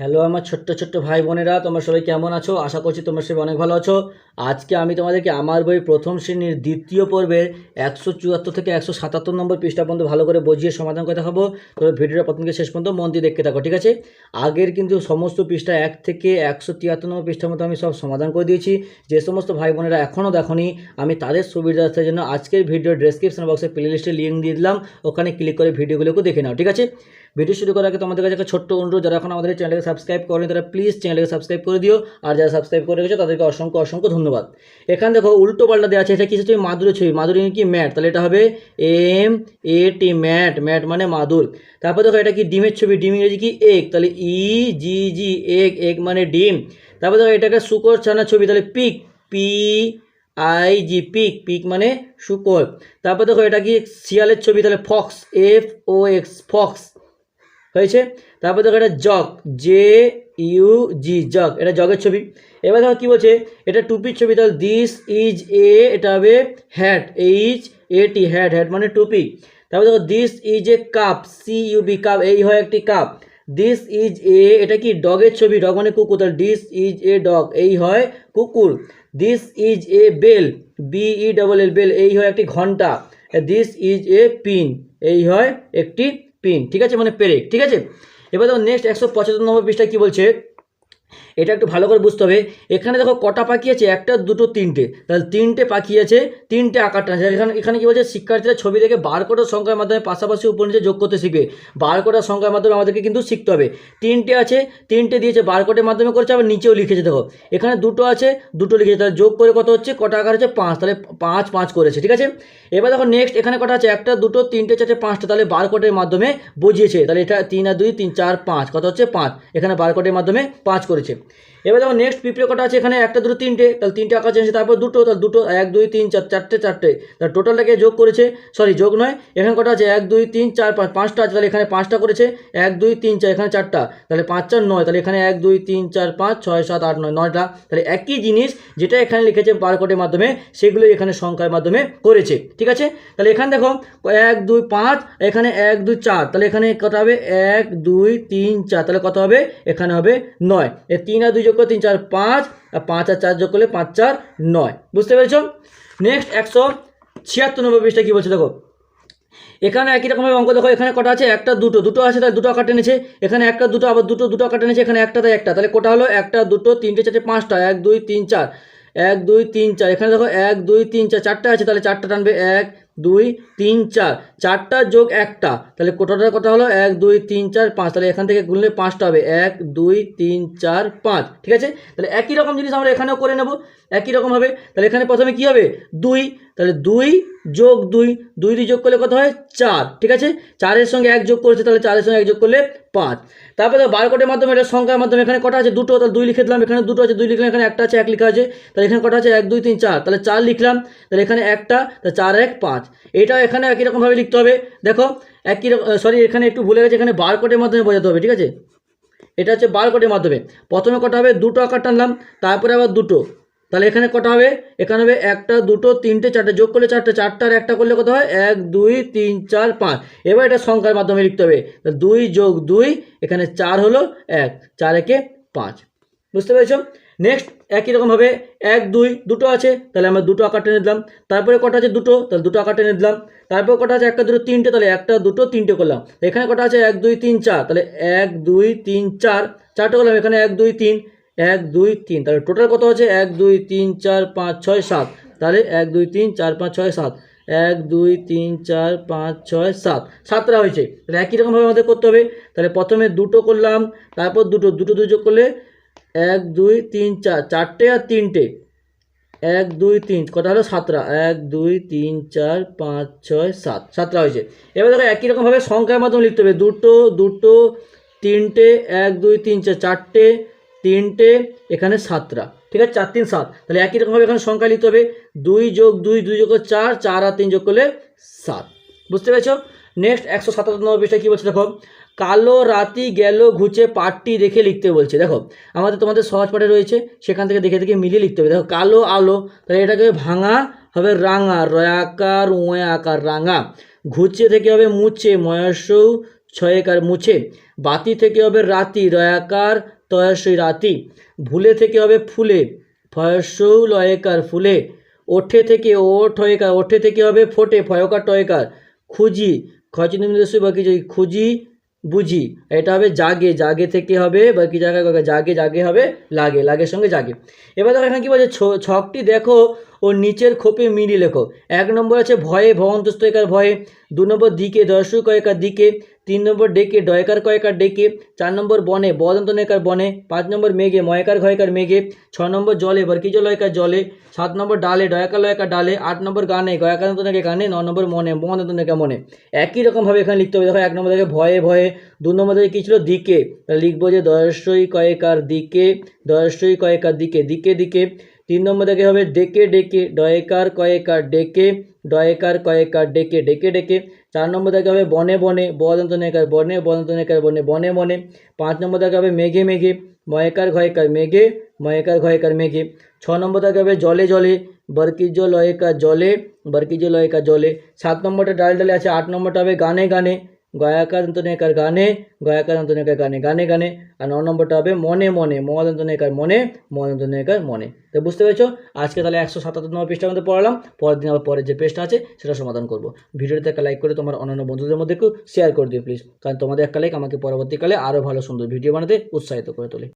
Hello আমার ছোট্ট ছোট্ট ভাই বোনেরা, তোমরা সবাই কেমন আছো? আশা করছি তোমরা সবাই অনেক ভালো আছো। আজকে আমি তোমাদেরকে আমার বই প্রথম শ্রেণির দ্বিতীয় পর্বের একশো চুয়াত্তর থেকে একশো সাতাত্তর নম্বর পৃষ্ঠা পর্যন্ত ভালো করে বুঝিয়ে সমাধান করে দেখাবো। তবে ভিডিওটা প্রথম থেকে শেষ পর্যন্ত মন দিয়ে দেখতে থাকো, ঠিক আছে? আগের কিন্তু সমস্ত পৃষ্ঠা এক থেকে একশো তিয়াত্তর নম্বর পৃষ্ঠার মতো আমি সব সমাধান করে দিয়েছি। যে সমস্ত ভাই বোনেরা এখনও দেখনি, আমি তাদের সুবিধার্থের জন্য আজকের ভিডিও ডেসক্রিপশন বক্সে প্লে লিস্টে লিঙ্ক দিয়ে দিলাম। ওখানে ক্লিক করে ভিডিওগুলোকে দেখে নাও, ঠিক আছে? ভিডিও শুরু করার আগে তোমাদের কাছে একটা ছোট্ট অনুরোধ, যারা এখন আমাদের চ্যানেলকে সাবস্ক্রাইব করেনি, তারা প্লিজ চ্যানেলকে সাবস্ক্রাইব করে দিও। আর যারা সাবস্ক্রাইব করে রেখেছো, তাদেরকে অসংখ্য অসংখ্য ধন্যবাদ। এখানে দেখো উল্টো পাল্টা দেওয়া আছে, এটা কিছু ছবি মাদুরের ছবি। মাদুরি কি? ম্যাট। তাহলে এটা হবে M A T mat. Mat মানে মাদুর। তারপর দেখো এটা কি? ডিমের ছবি। ডিম ইংরেজি কি? এক তাহলে ই জি জি এক এগ মানে ডিম। তারপর দেখো এটাকে শুকর ছানার ছবি। তাহলে pig. P I G pig. Pig মানে শুকর। তারপর দেখো এটা কি? শিয়ালের ছবি। তাহলে fox. F O X fox. হয়েছে? তারপর দেখো এটা jug J U G jug, এটা জগের ছবি। এবার দেখো কী বলছে? এটা টুপির ছবি, তাহলে দিস ইজ এ এটা হবে hat H A T hat hat মানে টুপি। তারপর দেখো this is a cup C U B cup এই হয় একটি কাপ দিস ইজ এ এটা কি ডগের ছবি? ডগ মানে কুকুর, তাহলে দিস ইজ এ ডগ এই হয় কুকুর। This is a bell B E double L bell এই হয় একটি ঘণ্টা। দিস ইজ এ পিন এই হয় একটি পিন ঠিক আছে? মানে পেরেক, ঠিক আছে? এবার দেখো নেক্সট একশো পঁচাত্তর নম্বর পৃষ্ঠা কী বলছে? এটা একটু ভালো করে বুঝতে হবে। এখানে দেখো কটা পাখি আছে? একটা, দুটো, তিনটে। তাহলে তিনটে পাখি আছে, তিনটে আকারটা আছে। এখানে এখানে কী বলছে? শিক্ষার্থীরা ছবি দেখে বার কোটার সংখ্যার মাধ্যমে পাশাপাশি উপর নিচে যোগ করতে শিখবে। বার কোটার সংখ্যার মাধ্যমে আমাদেরকে কিন্তু শিখতে হবে। তিনটে আছে, তিনটে দিয়েছে বার কোটের মাধ্যমে করছে, আবার নিচেও লিখেছে, দেখো। এখানে দুটো আছে, দুটো লিখেছে। তাহলে যোগ করে কত হচ্ছে? কটা আকার হচ্ছে? পাঁচ। তাহলে পাঁচ পাঁচ করেছে, ঠিক আছে? এবার দেখো নেক্সট এখানে কটা আছে? একটা, দুটো, তিনটে, চারটে, পাঁচটা। তাহলে বার কোটের মাধ্যমে বুঝিয়েছে। তাহলে এটা তিন আর দুই, তিন, চার, পাঁচ। কত হচ্ছে? পাঁচ। এখানে বার কোটের মাধ্যমে পাঁচ করেছে। এবার দেখো নেক্সট পিঁপড়ে কটা আছে এখানে? একটা, দুটো, তিনটে। তাহলে তিনটে আঁকা চেয়েছে তারপর দুটো, তাহলে দুটো, এক, দুই, তিন, চার, চারটে চারটে। তাহলে টোটালটাকে যোগ করেছে সরি যোগ নয়, এখানে কটা আছে? এক, দুই, তিন, চার, পাঁচ, পাঁচটা আছে, তাহলে এখানে পাঁচটা করেছে, এক, দুই, তিন, চার, এখানে চারটা। তাহলে পাঁচ, চার, নয়, তাহলে এখানে এক, দুই, তিন, চার, পাঁচ, ছয়, সাত, আট, নয়, নয়টা। তাহলে একই জিনিস যেটা এখানে লিখেছে বারকোডের মাধ্যমে সেগুলো এখানে সংখ্যার মাধ্যমে করেছে। ঠিক আছে? তাহলে এখানে দেখো, এক, দুই, পাঁচ, এখানে এক, দুই, চার। তাহলে এখানে কত হবে? এক, দুই, তিন, চার। তাহলে কত হবে? এখানে হবে নয়। তিন আর দুই যোগ করে তিন, চার, পাঁচ, আর পাঁচ আর চার যোগ করলে পাঁচ, চার, নয়। বুঝতে পেরেছ? নেক্সট একশো ছিয়াত্তর নম্বর পৃষ্ঠা কী বলছে দেখো? এখানে একই রকমভাবে অঙ্ক দেখো, এখানে কটা আছে? একটা, দুটো। দুটো আছে, তাহলে দুটো আকার নিয়েছে এখানে একটা, দুটো, আবার দুটো দুটো আকার টেনেছে এখানে একটা, তাই একটা। তাহলে কোটা হলো একটা, দুটো, তিনটে, চারটে, পাঁচটা। এক, দুই, তিন, চার। এক, দুই, তিন, চার। এখানে দেখো এক, দুই, তিন, চার। চারটে আছে, তাহলে চারটা টানবে এক দুই, তিন, চার। চারটা যোগ একটা। তাহলে কোটাটা কথা হলো এক, দুই, তিন, চার, পাঁচ। তাহলে এখান থেকে গুনলে পাঁচটা হবে। এক, দুই, তিন, চার, পাঁচ। ঠিক আছে? তাহলে একই রকম জিনিস আমরা এখানেও করে নেব। একই রকম হবে। তাহলে এখানে প্রথমে কি হবে? দুই। তাহলে দুই যোগ দুই। দুই দুই যোগ করলে কত হয়? চার। ঠিক আছে? চারের সঙ্গে এক যোগ করেছে, তাহলে চারের সঙ্গে এক যোগ করলে পাঁচ। তারপরে বারকোটের মাধ্যমে এটা সংখ্যার মাধ্যমে এখানে কটা আছে? দুটো। তাহলে দুই লিখে দিলাম। এখানে দুটো আছে, দুই লিখলাম। এখানে একটা আছে, এক লেখা আছে। তাহলে এখানে কটা আছে? এক, দুই, তিন, চার। তাহলে চার লিখলাম। তাহলে এখানে একটা। তাহলে চার, এক, পাঁচ। এটাও এখানে একই রকমভাবে লিখতে হবে। দেখো, একই সরি এখানে একটু ভুলে গেছে, এখানে বারকোটের মাধ্যমে বোঝাতে হবে, ঠিক আছে? এটা হচ্ছে বার বারকোটের মাধ্যমে। প্রথমে কটা হবে? দুটো আকার টানলাম তারপরে আবার দুটো। তাহলে এখানে কটা হবে? এখানে হবে একটা, দুটো, তিনটে, চারটে। যোগ করলে চারটে চারটার একটা করলে কত হয়? এক, দুই, তিন, চার, পাঁচ। এবার এটা সংখ্যার মাধ্যমে লিখতে হবে। দুই যোগ দুই, এখানে চার হলো এক, চার একে পাঁচ। বুঝতে পেরেছ? নেক্সট একই রকমভাবে এক, দুই, দুটো আছে, তাহলে আমরা দুটো আকার টেনে দিলাম। তারপরে কটা আছে দুটো? তাহলে দুটো আকার টেনে দিলাম। তারপরে কটা আছে একটা, দুটো, তিনটে? তাহলে একটা, দুটো, তিনটে করলাম। এখানে কটা আছে? এক, দুই, তিন, চার। তাহলে এক, দুই, তিন, চার। চারটে করলাম এখানে এক, দুই, তিন। এক, দুই, তিন। তাহলে টোটাল কত আছে? এক, দুই, তিন, চার, পাঁচ, ছয়, সাত। তাহলে এক, দুই, তিন, চার, পাঁচ, ছয়, সাত। এক, দুই, তিন, চার, পাঁচ, ছয়, সাত। সাতটা হয়েছে। তাহলে একই রকমভাবে আমাদের করতে হবে। তাহলে প্রথমে দুটো করলাম, তারপর দুটো দুটো যোগ করলে এক, দুই, তিন, চার। চারটে আর তিনটে? এক, দুই, তিন। কটা হলো? সাতটা। এক, দুই, তিন, চার, পাঁচ, ছয়, সাত। সাতটা হয়েছে। এবার দেখো একই রকমভাবে সংখ্যার মাধ্যমে লিখতে হবে। দুটো দুটো, তিনটে, এক, দুই, তিন, চার। চারটে, তিনটে, এখানে সাতটা। ঠিক আছে? চার, তিন, সাত। তাহলে একই রকমভাবে এখানে সংখ্যা লিখতে হবে। দুই যোগ দুই দুই যোগ চার চার আর তিন যোগ করলে সাত। বুঝতে পেরেছ? নেক্সট একশো সাতাত্তর নম্বর পৃষ্ঠায় কী বলছে? দেখো, কালো রাতি গেল ঘুচে পাঠটি দেখে লিখতে বলছে। দেখো, আমাদের তোমাদের সহজ পাঠে রয়েছে, সেখান থেকে দেখে দেখে মিলিয়ে লিখতে হবে। দেখো, কালো আলো, তাহলে এটাকে ভাঙা হবে রাঙা, রয়াকার ওয়ে আকার রাঙা। ঘুচে থেকে হবে মুছে, ময়াসৌ, ছয়েকার, মুছে। বাতি থেকে হবে রাতি, রয়াকার তয়াশই রাতি। ভুলে থেকে হবে ফুলে, ফয়সৌ, লয়েকার, ফুলে। ওঠে থেকে ওঠ হয়েকার ওঠে থেকে হবে ফোটে, ফয়কার, টয়কার। খুঁজি খচিনিন্দস্য বাকি যে খুঁজি, বুঝি, এটা হবে জাগে জাগে থেকে হবে, বাকি জায়গায় জাগে জাগে হবে, লাগে, লাগের সঙ্গে জাগে। এবার দেখো এখানে কী বলছে ছকটি দেখো ও নিচের খোপে মিলি লেখো। এক নম্বর আছে ভয়ে ভবন্তস্থ একার ভয়ে, দু নম্বর দিকে, দর্শক কয়েকার দিকে তিন নম্বর ডেকে ডয়কার কয়েকার ডেকে চার নম্বর বনে বদন্ত নেকার বনে পাঁচ নম্বর মেঘে ময়কার ঘয়কার মেঘে ছ নম্বর জলে বর্কিজ লয়কার জলে সাত নম্বর ডালে ডয়াকার লয়কার ডালে আট নম্বর গানে গয়াকান্ত নেকে গানে ন নম্বর মনে মহানন্ত নেকা মনে একই রকমভাবে এখানে লিখতে হবে দেখো এক নম্বর থেকে ভয়ে ভয়ে দু নম্বর থেকে কী ছিল দিকে তাহলে লিখব যে দয়স্বই কয়েকার দিকে দয়স্বই কয়েকার দিকে দিকে দিকে তিন নম্বর থেকে হবে ডেকে ডেকে ডয়েকার কয়েকার ডেকে ডয়েকার কয়েকার ডেকে ডেকে ডেকে চার নম্বর থেকে হবে বনে বনে বদন্ত নেকার বনে বদন্ত নেকার বনে বনে বনে পাঁচ নম্বর থেকে হবে মেঘে মেঘে ময়কার ঘয়কার মেঘে ময়কার ঘয়কার মেঘে ছ নম্বর থেকে হবে জলে জলে বরকিজ লয়কার জলে বরকিজ লয়কার জলে সাত নম্বরটা ডালে ডালে আছে আট নম্বরটা হবে গানে গানে গয়াকান্ত দন্তনেকার গানে গয়াকার দন্তনেকার গানে গানে গানে আর ন নম্বরটা হবে মনে মনে ম দন্তনেকার মনে ম নেকার মনে তো বুঝতে পেরেছ? আজকে তাহলে একশো সাতাত্তর নম্বর পৃষ্ঠার মধ্যে পড়ালাম। পরের দিন আবার পরের যে পেজটা আছে, সেটা সমাধান করব। ভিডিওতে একটা লাইক করে তোমার অন্যান্য বন্ধুদের মধ্যে একটু শেয়ার করে দিও প্লিজ কারণ তোমাদের একটা লাইক আমাকে পরবর্তীকালে আরও ভালো সুন্দর ভিডিও বানাতে উৎসাহিত করে তোলে।